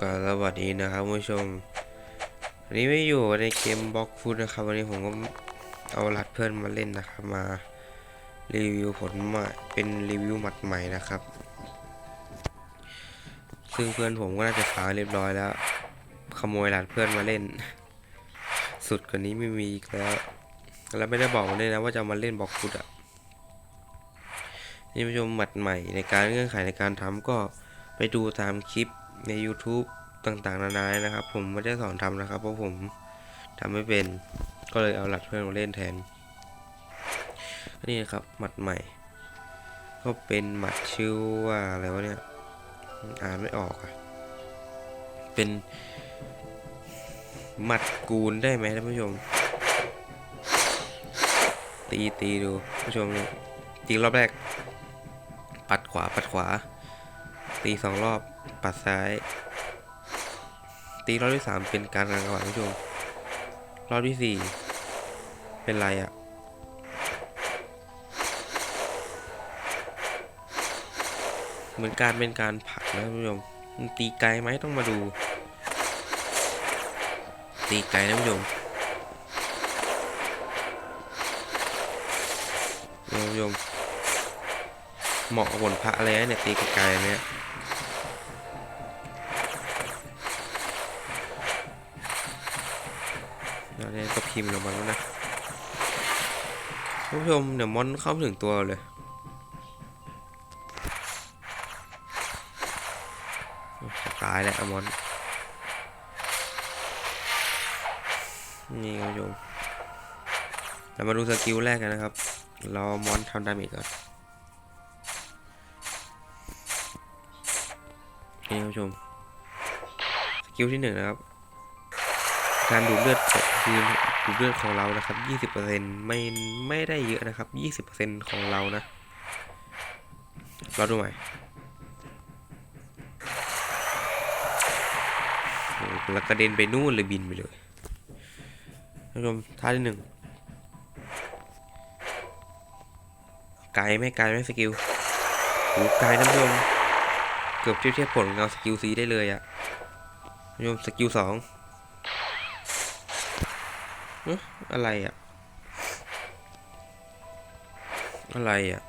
ก็สวัสดีนะครับคุณผู้ชมวันนี้ไม่อยู่ในเกมบล็อกฟุตนะครับ วันนี้ผมก็เอาลัดเพื่อนมาเล่นนะครับ มารีวิวผลใหม่เป็นรีวิวหมัดใหม่นะครับ ซึ่งเพื่อนผมก็น่าจะฟ้าเรียบร้อยแล้ว ขโมยหลัดเพื่อนมาเล่น สุดกว่านี้ไม่มีอีกแล้ว แล้วไม่ได้บอกมาเลยนะว่าจะมาเล่นบล็อกฟุตอะนี่ผู้ชมหมัดใหม่ในการเงื่อนไขในการทำก็ไปดูตามคลิป ใน YouTube ต่างๆ นานานะครับ ผมไม่ได้สอนทำนะครับ เพราะผมทำไม่เป็น ก็เลยเอาหลักเพื่อนมาเล่นแทน นี่นะครับหมัดใหม่ ก็เป็นหมัดชื่อว่าอะไรวะเนี่ย อ่านไม่ออกอะเป็นหมัดกูนได้ไหมท่านผู้ชม ตีตีดูผู้ชมนี่ตีรอบแรก ปัดขวาปัดขวา ตีสองรอบ ปัดซ้าย ตีรอบที่สามเป็นการกลางจังหวะผู้ชมรอบที่สี่เป็นไรอะ่ะเหมือนการเป็นการผลักนะผู้ชมมันตีไกลไหมต้องมาดู ตีไกลนะผู้ชมผู้ชมเหมาะกับบนพระอะไรเนี่ยตีไกลๆเนี่ย แล้วเนี่ยก็พิมพ์ลงมาแล้วนะท่านผู้ชมเดี๋ยวมอนเข้าถึงตัวเลยตายแล้วอะมอน นี่ครับผู้ชมเรามาดูสกิลแรกกันนะครับรอมอนทำดาเมจก่อนนี่คุณผู้ชม สกิลที่หนึ่งนะครับ การดูดเลือดคือดูดเลือดของเรานะครับยี่สิบเปอร์เซ็นไม่ไม่ได้เยอะนะครับยี่สิบเปอร์เซ็นของเรานะ เราดูใหม่โอ้โหแล้วกระเด็นไปนู่นเลยบินไปเลยท่านผู้ชมท่าที่หนึ่งไกลไม่ไกลไหมสกิลโอ้ไกลท่านผู้ชมเกือบเทียบเทียบผลเงาสกิลซีได้เลยอะโยมสกิลสอง อะไรอะอะไรอะ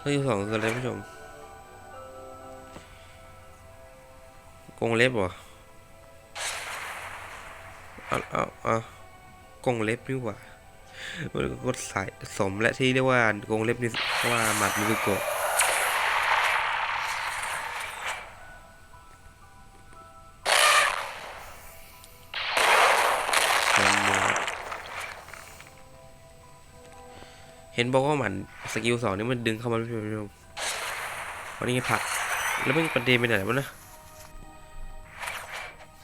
สกิลสองคืออะไรผู้ชมกงเล็บเหรอเอาเอาเอากงเล็บนี่หว่าก็สายสมและที่เรียกว่ากงเล็บนี่ว่าหมัดมิโกะ เห็นบอกว่ามันสกิลสองนี่มันดึงเข้ามาไม่ใช่ไหมวันนี้ผัก แล้วมันประเด็นไปไหนวะนะ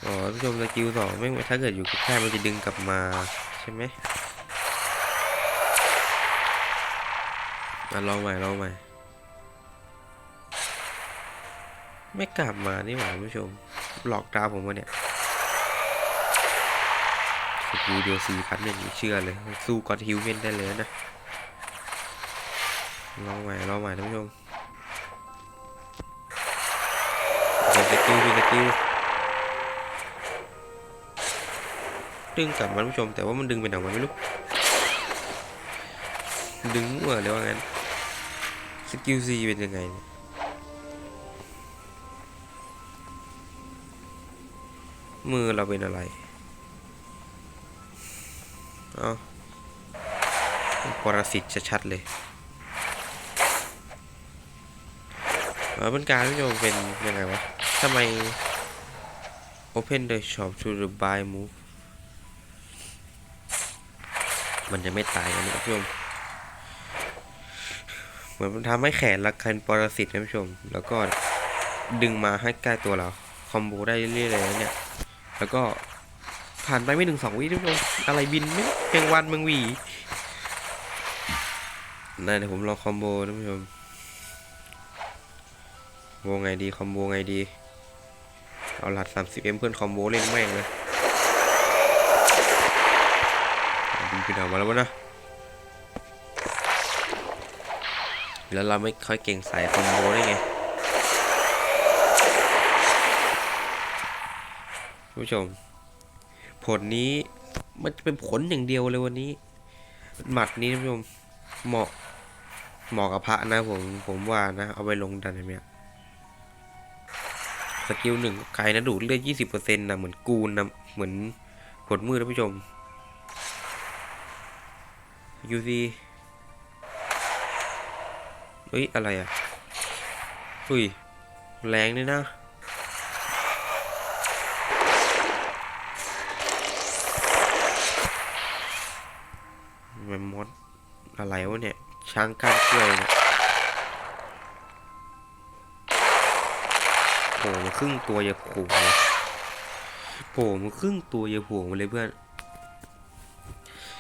อ๋อท่านผู้ชมสกิลสองไม่ถ้าเกิดอยู่แค่มันจะดึงกลับมาใช่ไหมอะลองใหม่ลองใหม่ ไม่กลับมานี่หว่าท่านผู้ชม หลอกตาผมวะเนี่ยสกิลเดียวสี่พันอย่างนี้เชื่อเลย สู้ก็อดฮิวเมนได้เลยนะ ลองใหม่ลองใหม่ท่านผู้ชมเป็นสกิลเป็นสกิลดึงกลับมาท่านผู้ชม แต่ว่ามันดึงไปไหนมันไม่รู้ดึงมั่วเลยว่างั้นสกิลซีเป็นยังไงเนี่ยมือเราเป็นอะไร เอาปรสิตชัดๆเลย เออเป็นการที่โยมเป็นยังไงวะทำไม Open the shop to the buy move มันจะไม่ตายกันนผู้ชม เหมือนมันทำให้แขนละคันปรสิตนะผู้ชม แล้วก็ดึงมาให้ใกล้ตัวเรา คอมโบได้เรื่อยๆเลยนะเนี่ย แล้วก็ผ่านไปไม่ถึงสองวิทุกคนอะไรบินไม่เพียงวันมืองวีนั่นเดี๋ยวผมลองคอมโบนผู้ชม โบไงดี คอมโบไงดี เอาหลัด 30M เพื่อนคอมโบเล่นแม่งเลยบินขึ้นออกมาแล้ววะนะ แล้วเราไม่ค่อยเก่งสายคอมโบได้ไงผู้ชม ผลนี้มันจะเป็นผลอย่างเดียวเลยวันนี้ หมัดนี้ท่านผู้ชมเหมาะเหมาะกับพระนะผมผมว่านะ เอาไปลงดันเนี่ย สกิลหนึ่งไกลนะดูดเลือดยี่สิบเปอร์เซ็นต์นะเหมือนกูนนะเหมือนผลมือท่านผู้ชมยูซีเฮ้ย อะไรอะอุ้ย แรงเลยนะมันมดอะไรวะเนี่ย ช้างก้านกล้วยเนี่ย โผล่มาครึ่งตัวอย่าโผล่โผล่มาครึ่งตัวอย่าโผล่มาเลยเพื่อน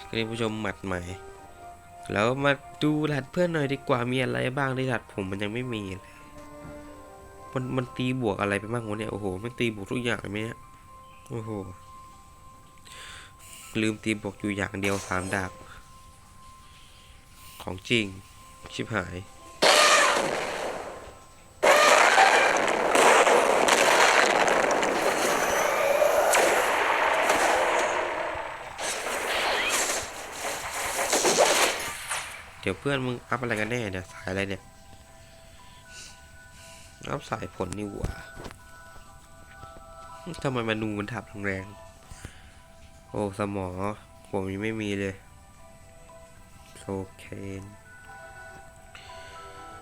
ก็นี่ผู้ชมหมัดใหม่ แล้วมาดูรหัสเพื่อนหน่อยดีกว่ามีอะไรบ้างในรหัสผมมันยังไม่มีเลยมันมันตีบวกอะไรไปบ้างวะเนี่ยโอ้โหมันตีบวกทุกอย่างเลยไหมเนี่ยโอ้โหลืมตีบวกอยู่อย่างเดียวสามดาบของจริงชิบหาย เพื่อนมึงอัพอะไรกันแน่เนี่ย สายอะไรเนี่ย อัพสายผลนี่หว่าทำไมมานูมันทับแรงโอ้สมอ ผมยังไม่มีเลยโคเคน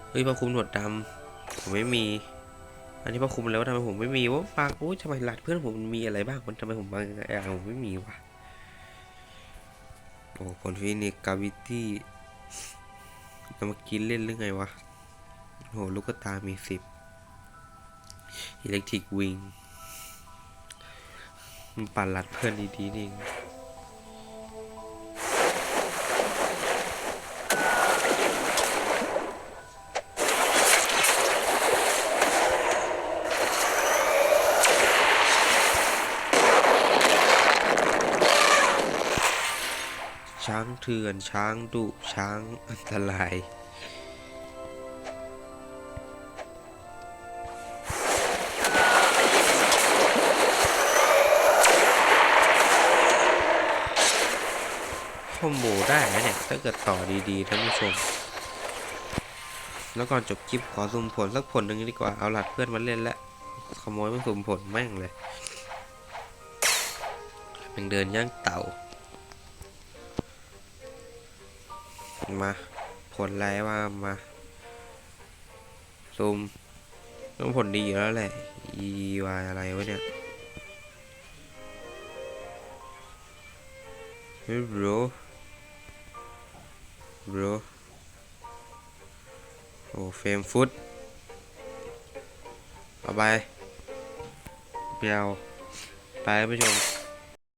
เฮ้ยพระคุมหนวดดำผมไม่มี อันนี้พระคุมแล้วทำไมผมไม่มีวะบางโอ้ยทำไมหลัดเพื่อนผมมีอะไรบ้างมันทำไมผมบางอย่างผมไม่มีวะโอ้ผลฟินิกกาวิตี้ จะมากินเล่นหรือไงวะโหลูกตามีสิบอิเล็กทริกวิงมันปั่นหลัดเพื่อนดีๆนี่เอง ช้างเถื่อน ช้างดุ ช้างอันตราย คอมโบได้นะเนี่ย ถ้าเกิดต่อดีๆท่านผู้ชม แล้วก่อนจบคลิปขอสุ่มผลสักผลหนึ่งดีกว่า เอาหลัดเพื่อนมาเล่นแล้วขโมยมาสุ่มผลแม่งเลยเป็นเดินย่างเต่า มา ผลไรว่ามาซูมต้องผลดีอยู่แล้วแหละ e y อะไรวะเนี่ยเฮ้ย bro bro โอ้เฟรมฟุตเอาไปเปียวไปท่านผู้ชม